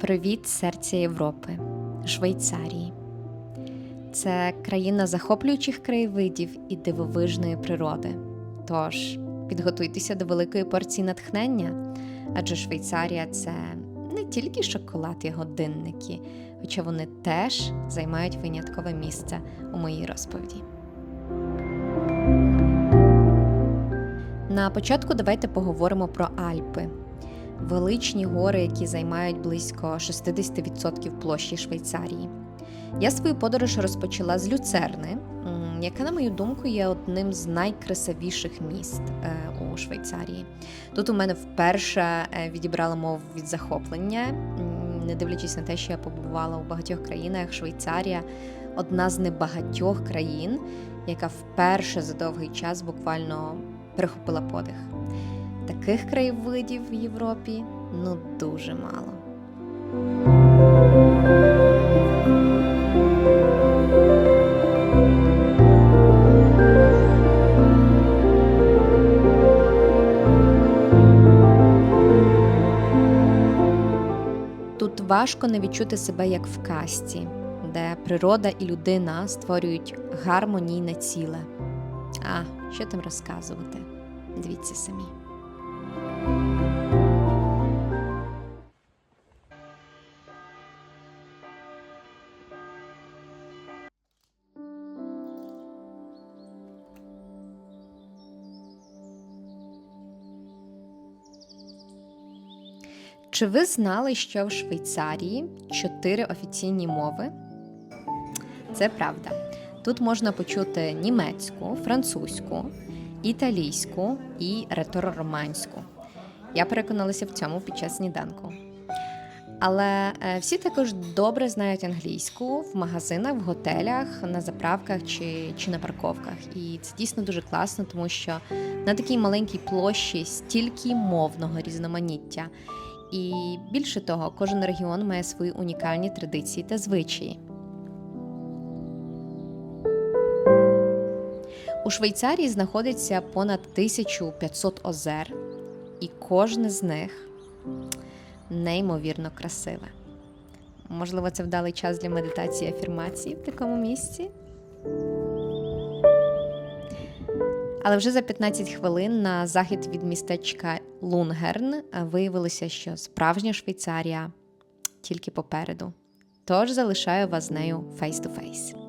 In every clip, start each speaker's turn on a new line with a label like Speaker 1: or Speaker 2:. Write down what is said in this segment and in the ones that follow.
Speaker 1: Привіт, серця Європи, Швейцарії. Це країна захоплюючих краєвидів і дивовижної природи. Тож підготуйтеся до великої порції натхнення, адже Швейцарія це не тільки шоколад і годинники, хоча вони теж займають виняткове місце у моїй розповіді. На початку давайте поговоримо про Альпи. Величні гори, які займають близько 60% площі Швейцарії. Я свою подорож розпочала з Люцерни, яка, на мою думку, є одним з найкрасивіших міст е, у Швейцарії. Тут у мене вперше е, відібрала мову від захоплення, не дивлячись на те, що я побувала у багатьох країнах, Швейцарія одна з небагатьох країн, яка вперше за довгий час буквально перехопила подих. Таких краєвидів в Європі ну дуже мало. Тут важко не відчути себе як в касті, де природа і людина створюють гармонійне ціле. А що там розказувати? Дивіться самі. Чи ви знали, що в Швейцарії чотири офіційні мови? Це правда. Тут можна почути німецьку, французьку, італійську і ретро-романську. Я переконалася в цьому під час сніданку. Але е, всі також добре знають англійську в магазинах, в готелях, на заправках чи, чи на парковках. І це дійсно дуже класно, тому що на такій маленькій площі стільки мовного різноманіття. І більше того, кожен регіон має свої унікальні традиції та звичаї. У Швейцарії знаходиться понад 1500 озер, і кожне з них неймовірно красиве. Можливо, це вдалий час для медитації і афірмації в такому місці. Але вже за 15 хвилин на захід від містечка Лунгерн виявилося, що справжня Швейцарія тільки попереду. Тож залишаю вас з нею фейс-ту-фейс.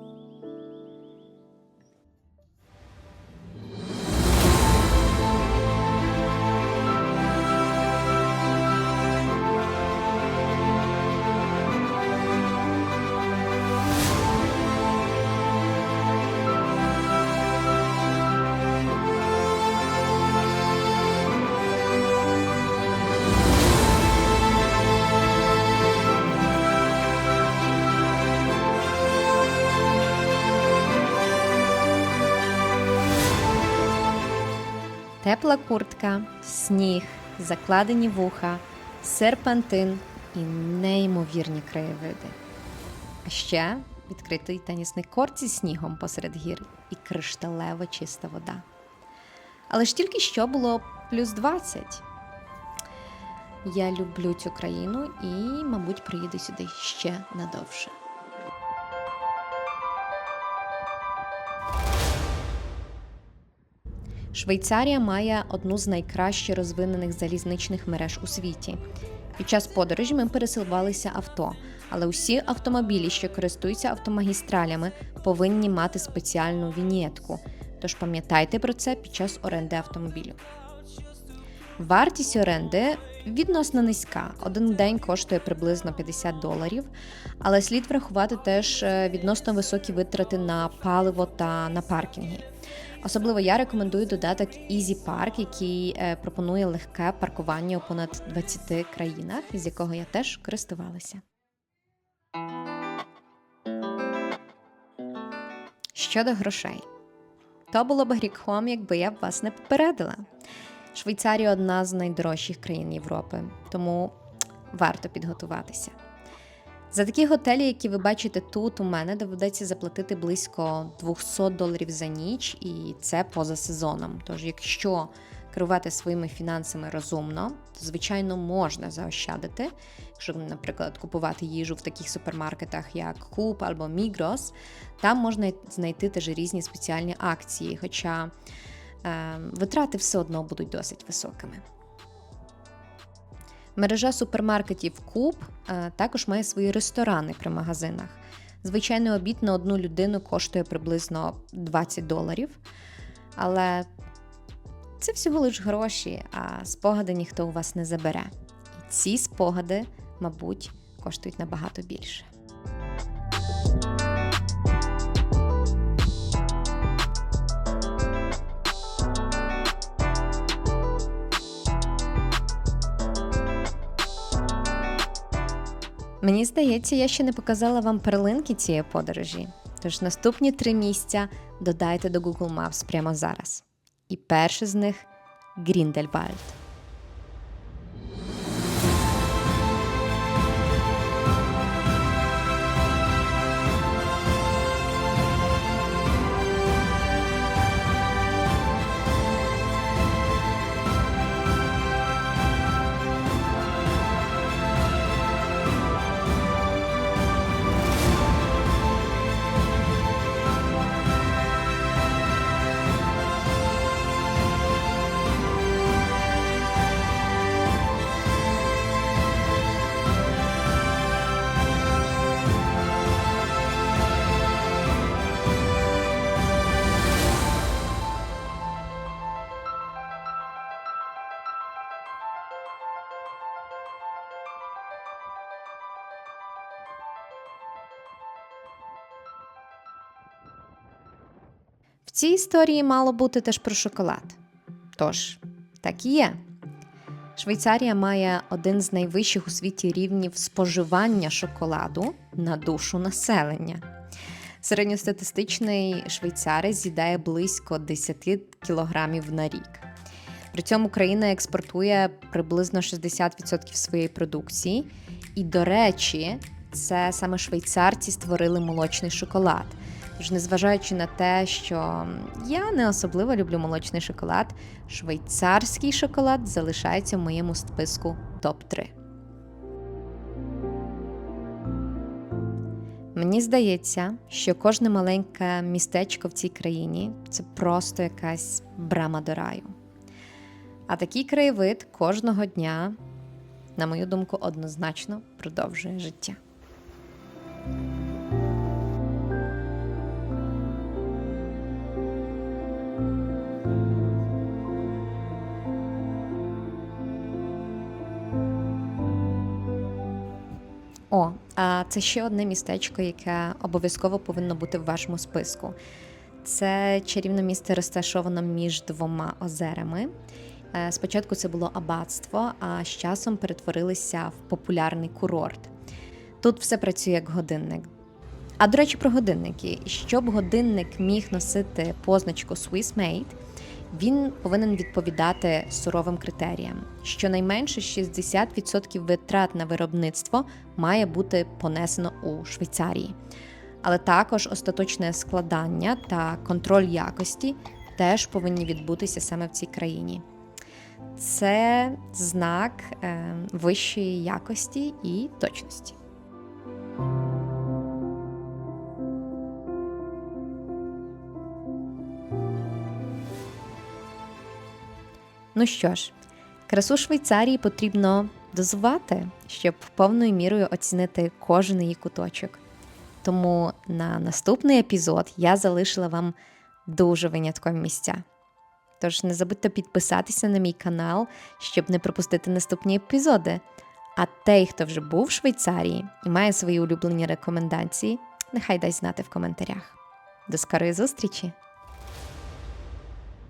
Speaker 1: Тепла куртка, сніг, закладені вуха, серпантин і неймовірні краєвиди. А ще відкритий тенісний корт зі снігом посеред гір і кришталева чиста вода. Але ж тільки що було плюс 20. Я люблю цю країну і, мабуть, приїду сюди ще надовше. Швейцарія має одну з найкраще розвинених залізничних мереж у світі. Під час подорожі ми пересилувалися авто, але усі автомобілі, що користуються автомагістралями, повинні мати спеціальну вінєтку. Тож пам'ятайте про це під час оренди автомобілю. Вартість оренди відносно низька. Один день коштує приблизно 50 доларів, але слід врахувати теж е, відносно високі витрати на паливо та на паркінги. Особливо я рекомендую додаток Easy Park, який е, пропонує легке паркування у понад 20 країнах, з якого я теж користувалася. Щодо грошей, то було б грікхом, якби я вас не попередила. Швейцарія одна з найдорожчих країн Європи, тому варто підготуватися. За такі готелі, які ви бачите тут, у мене доведеться заплатити близько 200 доларів за ніч, і це поза сезоном. Тож, якщо керувати своїми фінансами розумно, то звичайно можна заощадити. Якщо, наприклад, купувати їжу в таких супермаркетах, як Coop або Migros, там можна знайти теж різні спеціальні акції, хоча е, витрати все одно будуть досить високими. Мережа супермаркетів Coop е, також має свої ресторани при магазинах. Звичайний обід на одну людину коштує приблизно 20 доларів. Але це всього лиш гроші, а спогади ніхто у вас не забере. І ці спогади, мабуть, коштують набагато більше. Мені здається, я ще не показала вам перлинки цієї подорожі. Тож наступні три місця додайте до Google Maps прямо зараз. І перше з них Гріндельвальд. В цій історії мало бути теж про шоколад. Тож, так і є. Швейцарія має один з найвищих у світі рівнів споживання шоколаду на душу населення. Середньостатистичний швейцарець з'їдає близько 10 кілограмів на рік. При цьому країна експортує приблизно 60% своєї продукції. І, до речі, це саме швейцарці створили молочний шоколад. Тож, незважаючи на те, що я не особливо люблю молочний шоколад, швейцарський шоколад залишається в моєму списку топ-3. Мені здається, що кожне маленьке містечко в цій країні це просто якась брама до раю. А такий краєвид кожного дня, на мою думку, однозначно продовжує життя. Це ще одне містечко, яке обов'язково повинно бути в вашому списку. Це чарівне місце розташоване між двома озерами. Е, Спочатку це було аббатство, а з часом перетворилися в популярний курорт. Тут все працює як годинник. А до речі, про годинники. Щоб годинник міг носити позначку Swiss Made, він повинен відповідати суровим критеріям. Щонайменше 60% витрат на виробництво має бути понесено у Швейцарії. Але також остаточне складання та контроль якості теж повинні відбутися саме в цій країні. Це знак е, вищої якості і точності. Ну що ж, красу Швейцарії потрібно дозувати, щоб повною мірою оцінити кожен її куточок. Тому на наступний епізод я залишила вам дуже виняткові місця. Тож не забудьте підписатися на мій канал, щоб не пропустити наступні епізоди. А той, хто вже був в Швейцарії і має свої улюблені рекомендації, нехай дасть знати в коментарях. До скорої зустрічі!